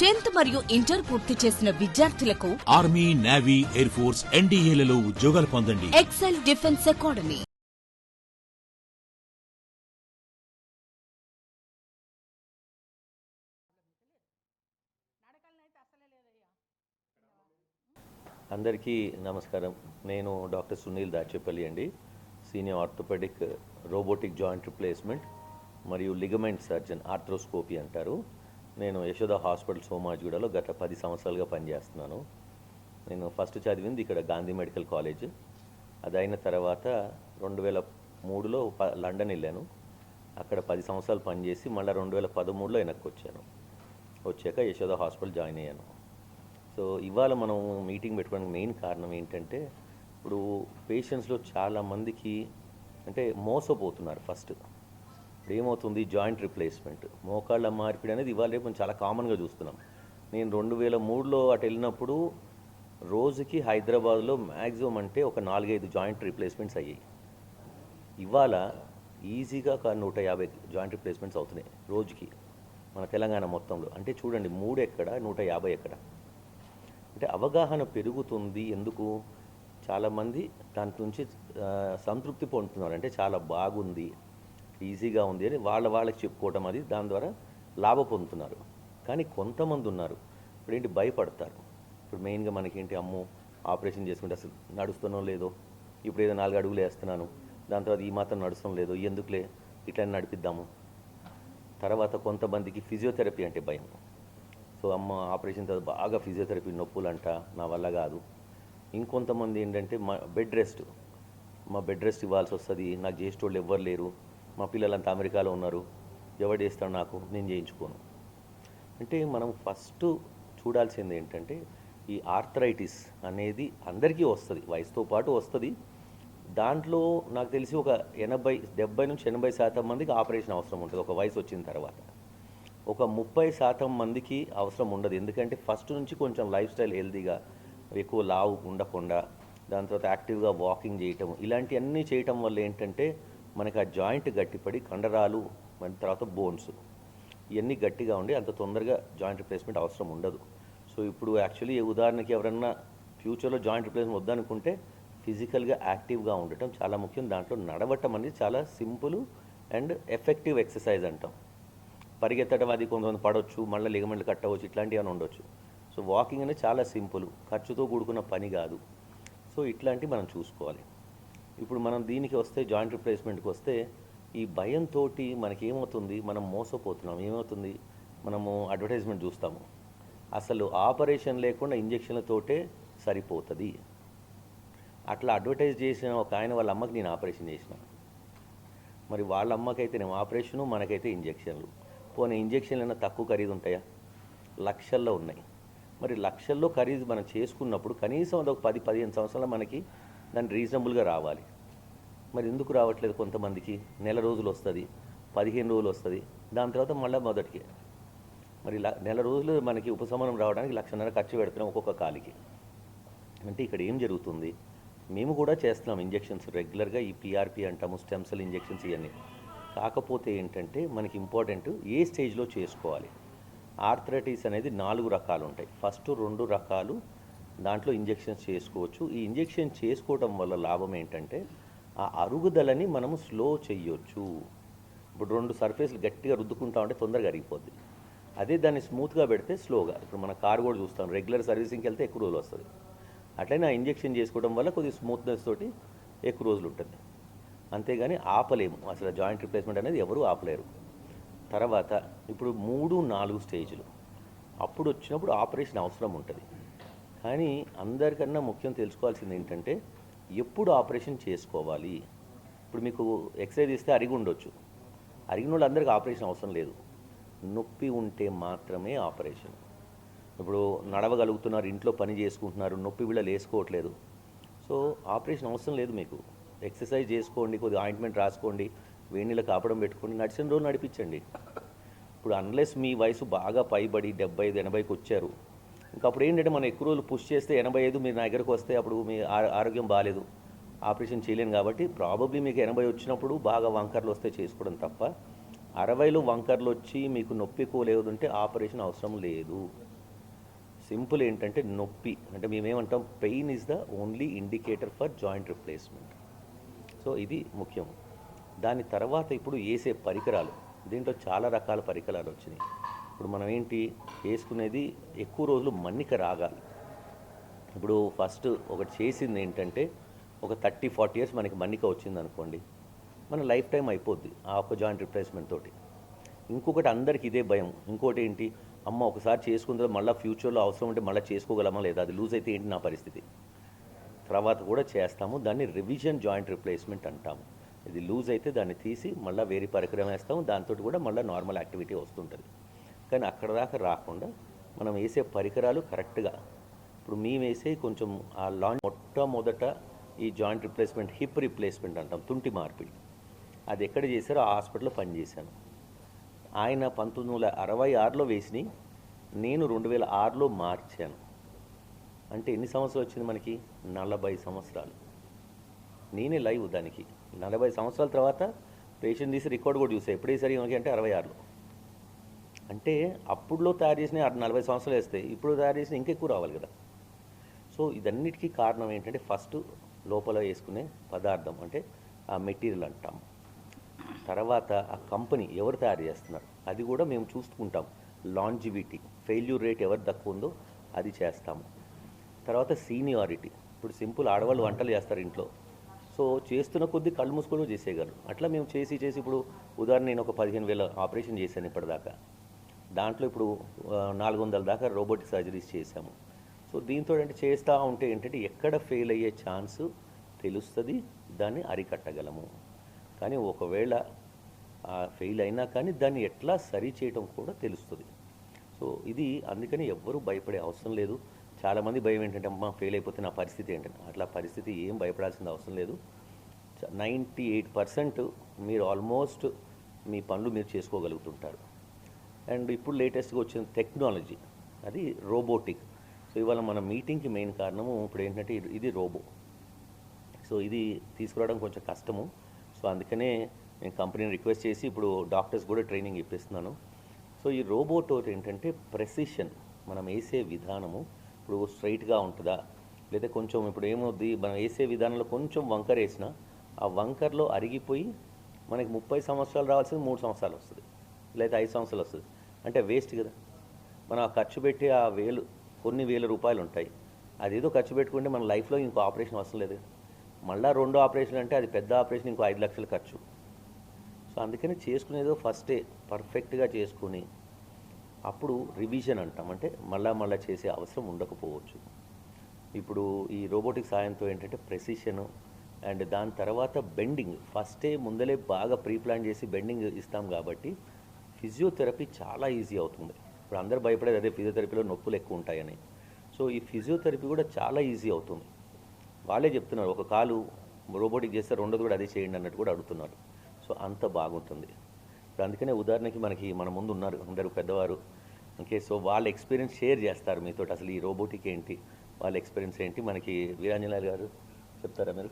Tenth మరియు inter పూర్తి చేసిన విద్యార్థులకు ఆర్మీ నేవీ ఎయిర్ ఫోర్స్ ఎన్డీఏలలో ఉద్యోగాలు పొందండి. Excel defence academy. అందరికీ నమస్కారం. నేను డాక్టర్ సునీల్ దాచేపల్లి అండి. Senior orthopaedic robotic joint replacement మరియు లిగమెంట్ సర్జన్ ఆర్థ్రోస్కోపీ అంటారు. నేను యశోద హాస్పిటల్ సోమాజిగూడలో గత పది సంవత్సరాలుగా పనిచేస్తున్నాను. నేను ఫస్ట్ చదివింది ఇక్కడ గాంధీ మెడికల్ కాలేజ్. అది అయిన తర్వాత రెండు వేల మూడులో ప- లండన్ వెళ్ళాను. అక్కడ పది సంవత్సరాలు పనిచేసి మళ్ళీ రెండు వేల పదమూడులో వెనక్కి వచ్చాను వచ్చాక యశోద హాస్పిటల్ జాయిన్ అయ్యాను. సో ఇవాళ మనం మీటింగ్ పెట్టుకోవడానికి మెయిన్ కారణం ఏంటంటే ఇప్పుడు పేషెంట్స్లో చాలామందికి అంటే మోసపోతున్నారు ఫస్ట్. ఇప్పుడు ఏమవుతుంది జాయింట్ రిప్లేస్మెంట్. మోకాళ్ళ మార్పిడి అనేది ఇవాళ రేపు మనం చాలా కామన్గా చూస్తున్నాం. నేను రెండు వేల మూడులో అటు వెళ్ళినప్పుడు రోజుకి హైదరాబాద్లో మ్యాక్సిమం అంటే ఒక నాలుగైదు జాయింట్ రిప్లేస్మెంట్స్ అయ్యాయి. ఇవాళ ఈజీగా ఒక నూట యాభై జాయింట్ రిప్లేస్మెంట్స్ అవుతున్నాయి రోజుకి మన తెలంగాణ మొత్తంలో. అంటే చూడండి మూడు ఎక్కడ నూట యాభై ఎక్కడ? అంటే అవగాహన పెరుగుతుంది. ఎందుకు? చాలామంది దాని నుంచి సంతృప్తి పొందుతున్నారు. అంటే చాలా బాగుంది. ఈజీగా ఉంది అని వాళ్ళ వాళ్ళకి చెప్పుకోవటం అది. దాని ద్వారా లాభ పొందుతున్నారు. కానీ కొంతమంది ఉన్నారు. ఇప్పుడు ఏంటి? భయపడతారు. ఇప్పుడు మెయిన్గా మనకేంటి? అమ్మో ఆపరేషన్ చేసుకుంటే అసలు నడుస్తానో లేదో? ఇప్పుడు ఏదో నాలుగు అడుగులు వేస్తున్నాను. దాని తర్వాత ఈ మాత్రం నడుస్తాం లేదో? ఎందుకులే? ఇట్లా నడిపిద్దాము. తర్వాత కొంతమందికి ఫిజియోథెరపీ అంటే భయం. సో అమ్మ ఆపరేషన్ తర్వాత బాగా ఫిజియోథెరపీ నొప్పులంట. నా వల్ల కాదు. ఇంకొంతమంది ఏంటంటే మా బెడ్ రెస్ట్. మా బెడ్ రెస్ట్ ఇవ్వాల్సి వస్తుంది. నాకు చేసేటోళ్ళు ఎవ్వరు లేరు. మా పిల్లలంతా అమెరికాలో ఉన్నారు. ఎవడు చేస్తాడు నాకు? నేను చేయించుకోను. అంటే మనం ఫస్ట్ చూడాల్సింది ఏంటంటే ఈ ఆర్థరైటిస్ అనేది అందరికీ వస్తుంది. వయసుతో పాటు వస్తుంది. దాంట్లో నాకు తెలిసి ఒక ఎనభై డెబ్బై నుంచి ఎనభై శాతం మందికి ఆపరేషన్ అవసరం ఉంటుంది. ఒక వయసు వచ్చిన తర్వాత. ఒక ముప్పై శాతం మందికి అవసరం ఉండదు. ఎందుకంటే ఫస్ట్ నుంచి కొంచెం లైఫ్ స్టైల్ హెల్తీగా ఎక్కువ లావు ఉండకుండా దాని తర్వాత యాక్టివ్గా వాకింగ్ చేయటం ఇలాంటివన్నీ చేయటం వల్ల ఏంటంటే మనకి ఆ జాయింట్ గట్టిపడి కండరాలు మన తర్వాత బోన్స్ ఇవన్నీ గట్టిగా ఉండి అంత తొందరగా జాయింట్ రిప్లేస్మెంట్ అవసరం ఉండదు. సో ఇప్పుడు యాక్చువల్లీ ఉదాహరణకి ఎవరన్నా ఫ్యూచర్లో జాయింట్ రిప్లేస్మెంట్ వద్దనుకుంటే ఫిజికల్గా యాక్టివ్గా ఉండటం చాలా ముఖ్యం. దాంట్లో నడవటం అనేది చాలా సింపుల్ అండ్ ఎఫెక్టివ్ ఎక్సర్సైజ్ అంటాం. పరిగెత్తడం అది కొంతమంది పడవచ్చు మళ్ళీ లిగమెంట్లు కట్టవచ్చు ఇట్లాంటివి అని ఉండొచ్చు. సో వాకింగ్ అనేది చాలా సింపుల్ ఖర్చుతో కూడుకున్న పని కాదు. సో ఇట్లాంటివి మనం చూసుకోవాలి. ఇప్పుడు మనం దీనికి వస్తే జాయింట్ రిప్లేస్మెంట్కి వస్తే ఈ భయంతో మనకి ఏమవుతుంది మనం మోసపోతున్నాం. ఏమవుతుంది? మనము అడ్వర్టైజ్మెంట్ చూస్తాము. అసలు ఆపరేషన్ లేకుండా ఇంజక్షన్లతోటే సరిపోతుంది. అట్లా అడ్వర్టైజ్ చేసిన ఒక ఆయన వాళ్ళ అమ్మకి నేను ఆపరేషన్ చేసిన. మరి వాళ్ళ అమ్మకైతే నేను ఆపరేషను మనకైతే ఇంజక్షన్లు. పోనీ ఇంజక్షన్లు అయినా తక్కువ ఖరీదు ఉంటాయా? లక్షల్లో ఉన్నాయి. మరి లక్షల్లో ఖరీదు మనం చేసుకున్నప్పుడు కనీసం అదొక పది పదిహేను సంవత్సరాలు మనకి దాన్ని రీజనబుల్గా రావాలి. మరి ఎందుకు రావట్లేదు కొంతమందికి? నెల రోజులు వస్తుంది పదిహేను రోజులు వస్తుంది దాని తర్వాత మళ్ళీ మొదటికి. మరి నెల రోజులు మనకి ఉపశమనం రావడానికి లక్షన్నర ఖర్చు పెడుతున్నాం ఒక్కొక్క కాలికి. అంటే ఇక్కడ ఏం జరుగుతుంది? మేము కూడా చేస్తున్నాం ఇంజెక్షన్స్ రెగ్యులర్గా ఈ పిఆర్పి అంటాము స్టెమ్ సెల్ ఇంజెక్షన్స్ ఇవన్నీ కాకపోతే ఏంటంటే మనకి ఇంపార్టెంట్ ఏ స్టేజ్లో చేసుకోవాలి? ఆర్థరైటిస్ అనేది నాలుగు రకాలు ఉంటాయి ఫస్ట్ రెండు రకాలు దాంట్లో ఇంజెక్షన్స్ చేసుకోవచ్చు. ఈ ఇంజెక్షన్ చేసుకోవటం వల్ల లాభం ఏంటంటే ఆ అరుగుదలని మనము స్లో చేయొచ్చు ఇప్పుడు రెండు సర్ఫేస్లు గట్టిగా రుద్దుకుంటా ఉంటే తొందరగా అరిగిపోద్ది. అదే దాన్ని స్మూత్గా పెడితే స్లోగా. ఇప్పుడు మన కార్ కూడా చూస్తాం రెగ్యులర్ సర్వీసింగ్కి వెళ్తే ఎక్కువ రోజులు వస్తుంది. అట్లనే ఆ ఇంజెక్షన్ చేసుకోవడం వల్ల కొద్దిగా స్మూత్నెస్ తోటి ఎక్కువ రోజులు ఉంటుంది. అంతేగాని ఆపలేము. అసలు జాయింట్ రిప్లేస్మెంట్ అనేది ఎవరు ఆపలేరు. తర్వాత ఇప్పుడు మూడు నాలుగు స్టేజ్లు. అప్పుడు వచ్చినప్పుడు ఆపరేషన్ అవసరం ఉంటుంది. కానీ అందరికన్నా ముఖ్యం తెలుసుకోవాల్సింది ఏంటంటే ఎప్పుడు ఆపరేషన్ చేసుకోవాలి? ఇప్పుడు మీకు ఎక్స్రే తీస్తే అరిగి ఉండొచ్చు. అరిగిన వాళ్ళు అందరికీ ఆపరేషన్ అవసరం లేదు. నొప్పి ఉంటే మాత్రమే ఆపరేషన్. ఇప్పుడు నడవగలుగుతున్నారు ఇంట్లో పని చేసుకుంటున్నారు నొప్పి వీళ్ళ వేసుకోవట్లేదు సో ఆపరేషన్ అవసరం లేదు మీకు. ఎక్సర్సైజ్ చేసుకోండి కొద్దిగా ఆయింట్మెంట్ రాసుకోండి వేడి నీళ్ళకి కాపడం పెట్టుకోండి నడిచిన రోజు నడిపించండి. ఇప్పుడు అన్లెస్ మీ వయసు బాగా పైబడి డెబ్బై ఐదు ఎనభైకి వచ్చారు ఇంకా అప్పుడు ఏంటంటే మనం ఎక్కువ రోజులు పుష్ చేస్తే ఎనభై ఐదు మీరు నా దగ్గరకు వస్తే అప్పుడు మీ ఆ- ఆరోగ్యం బాగాలేదు ఆపరేషన్ చేయలేను కాబట్టి ప్రాబబ్లీ మీకు ఎనభై వచ్చినప్పుడు బాగా వంకర్లు వస్తే చేసుకోవడం తప్ప అరవైలో వంకర్లు వచ్చి మీకు నొప్పి ఎక్కువ అంటే ఆపరేషన్ అవసరం లేదు. సింపుల్ ఏంటంటే నొప్పి. అంటే మేమేమంటాం pain is the only indicator for joint replacement so ఇది ముఖ్యం దాని తర్వాత ఇప్పుడు వేసే పరికరాలు. దీంట్లో చాలా రకాల పరికరాలు వచ్చినాయి. ఇప్పుడు మనం ఏంటి? వేసుకునేది ఎక్కువ రోజులు మన్నిక రాగాలి. ఇప్పుడు ఫస్ట్ ఒకటి చేసింది ఏంటంటే ఒక థర్టీ ఫార్టీ ఇయర్స్ మనకి మన్నిక వచ్చింది అనుకోండి మన లైఫ్ టైం అయిపోద్ది ఆ ఒక్క జాయింట్ రిప్లేస్మెంట్ తోటి. ఇంకొకటి అందరికి ఇదే భయం. ఇంకోటి ఏంటి? అమ్మ ఒకసారి చేసుకుందా మళ్ళీ ఫ్యూచర్లో అవసరం ఉంటే మళ్ళీ చేసుకోగలమా లేదా? అది లూజ్ అయితే ఏంటి నా పరిస్థితి? తర్వాత కూడా చేస్తాము. దాన్ని రివిజన్ జాయింట్ రిప్లేస్మెంట్ అంటాము. ఇది లూజ్ అయితే దాన్ని తీసి మళ్ళీ వేరే పరికరం వేస్తాము. దాంతో కూడా మళ్ళీ నార్మల్ యాక్టివిటీ వస్తుంటుంది. కానీ అక్కడ దాకా రాకుండా మనం వేసే పరికరాలు కరెక్ట్గా. ఇప్పుడు మేము వేసే కొంచెం ఆ లాంచ్ మొట్టమొదట ఈ జాయింట్ రిప్లేస్మెంట్ హిప్ రిప్లేస్మెంట్ అంటాం తుంటి మార్పిడి. అది ఎక్కడ చేశారో ఆ హాస్పిటల్లో పనిచేశాను. ఆయన పంతొమ్మిది వందల అరవై ఆరులో వేసి నేను రెండు వేల ఆరులో మార్చాను. అంటే ఎన్ని సంవత్సరాలు వచ్చింది మనకి? నలభై సంవత్సరాలు. నేనే లైవ్ దానికి. నలభై సంవత్సరాల తర్వాత పేషెంట్ తీసి రికార్డ్ కూడా చూసాను ఎప్పుడు వేసారు అంటే అరవై ఆరులో. అంటే అప్పుడులో తయారు చేసిన నలభై సంవత్సరాలు వేస్తే ఇప్పుడు తయారు చేసిన ఇంకెక్కువ రావాలి కదా. సో ఇదన్నిటికీ కారణం ఏంటంటే ఫస్ట్ లోపల వేసుకునే పదార్థం అంటే ఆ మెటీరియల్ అంటాం తర్వాత ఆ కంపెనీ ఎవరు తయారు చేస్తున్నారు? అది కూడా మేము చూసుకుంటాం లాంజివిటీ ఫెయిల్యూర్ రేట్ ఎవరు తక్కువ ఉందో అది చేస్తాము. తర్వాత సీనియారిటీ ఇప్పుడు సింపుల్ ఆడవాళ్ళు వంటలు చేస్తారు ఇంట్లో. సో చేస్తున్న కొద్దీ కళ్ళు మూసుకొని చేసేయగలరు. అట్లా మేము చేసి చేసి ఇప్పుడు ఉదాహరణ నేను ఒక పదిహేను వేల ఆపరేషన్ చేశాను ఇప్పటిదాకా. దాంట్లో ఇప్పుడు నాలుగు వందల దాకా రోబోటిక్ సర్జరీస్ చేశాము. సో దీంతో అంటే చేస్తూ ఉంటే ఏంటంటే ఎక్కడ ఫెయిల్ అయ్యే ఛాన్స్ తెలుస్తుంది దాన్ని అరికట్టగలము. కానీ ఒకవేళ ఫెయిల్ అయినా కానీ దాన్ని ఎట్లా సరి చేయడం కూడా తెలుస్తుంది. సో ఇది అందుకని ఎవ్వరూ భయపడే అవసరం లేదు. చాలామంది భయం ఏంటంటే అమ్మ ఫెయిల్ అయిపోతే నా పరిస్థితి ఏంటంటే అట్లా పరిస్థితి ఏం భయపడాల్సిన అవసరం లేదు. నైంటీ ఎయిట్ పర్సెంట్ మీరు ఆల్మోస్ట్ మీ పనులు మీరు చేసుకోగలుగుతుంటారు. అండ్ ఇప్పుడు లేటెస్ట్గా వచ్చిన టెక్నాలజీ అది రోబోటిక్. సో ఇవాళ మన మీటింగ్కి మెయిన్ కారణము ఇప్పుడు ఏంటంటే ఇది- రోబో. సో ఇది తీసుకురావడం కొంచెం కష్టము. సో అందుకనే నేను కంపెనీని రిక్వెస్ట్ చేసి ఇప్పుడు డాక్టర్స్ కూడా ట్రైనింగ్ ఇప్పిస్తున్నాను. సో ఈ రోబోట్ ఏంటంటే ప్రెసిషన్ మనం వేసే విధానము. ఇప్పుడు స్ట్రైట్గా ఉంటుందా? లేదా కొంచెం ఇప్పుడు ఏమవుద్ది? మనం వేసే విధానంలో కొంచెం వంకర వేసినా ఆ వంకర్లో అరిగిపోయి మనకి ముప్పై సంవత్సరాలు రావాల్సింది మూడు సంవత్సరాలు వస్తుంది. లేదా ఐదు సంవత్సరాలు వస్తుంది. అంటే వేస్ట్ కదా. మనం ఆ ఖర్చు పెట్టి ఆ వేలు కొన్ని వేల రూపాయలు ఉంటాయి. అదేదో ఖర్చు పెట్టుకుంటే మన లైఫ్లో ఇంకో ఆపరేషన్ అవసరం లేదు మళ్ళీ రెండో ఆపరేషన్ అంటే అది పెద్ద ఆపరేషన్ ఇంకో ఐదు లక్షల ఖర్చు. సో అందుకని చేసుకునేదో ఫస్టే పర్ఫెక్ట్గా చేసుకుని అప్పుడు రివిజన్ అంటాం. అంటే మళ్ళా మళ్ళా చేసే అవసరం ఉండకపోవచ్చు. ఇప్పుడు ఈ రోబోటిక్ సాయంతో ఏంటంటే ప్రెసిషను అండ్ దాని తర్వాత బెండింగ్ ఫస్టే ముందలే బాగా ప్రీ ప్లాన్ చేసి బెండింగ్ ఇస్తాం కాబట్టి ఫిజియోథెరపీ చాలా ఈజీ అవుతుంది. ఇప్పుడు అందరు భయపడేది అదే ఫిజియోథెరపీలో నొప్పులు ఎక్కువ ఉంటాయని. సో ఈ ఫిజియోథెరపీ కూడా చాలా ఈజీ అవుతుంది. వాళ్ళే చెప్తున్నారు ఒక కాలు రోబోటిక్ చేస్తే రెండోది కూడా అదే చేయండి అన్నట్టు కూడా అడుగుతున్నారు. సో అంత బాగుంటుంది. ఇప్పుడు అందుకనే ఉదాహరణకి మనకి మన ముందు ఉన్నారు అందరూ పెద్దవారు. ఓకే సో వాళ్ళ ఎక్స్పీరియన్స్ షేర్ చేస్తారు మీతో అసలు ఈ రోబోటిక్ ఏంటి? వాళ్ళ ఎక్స్పీరియన్స్ ఏంటి? మనకి వీరాంజనేయులు గారు చెప్తారా మీరు?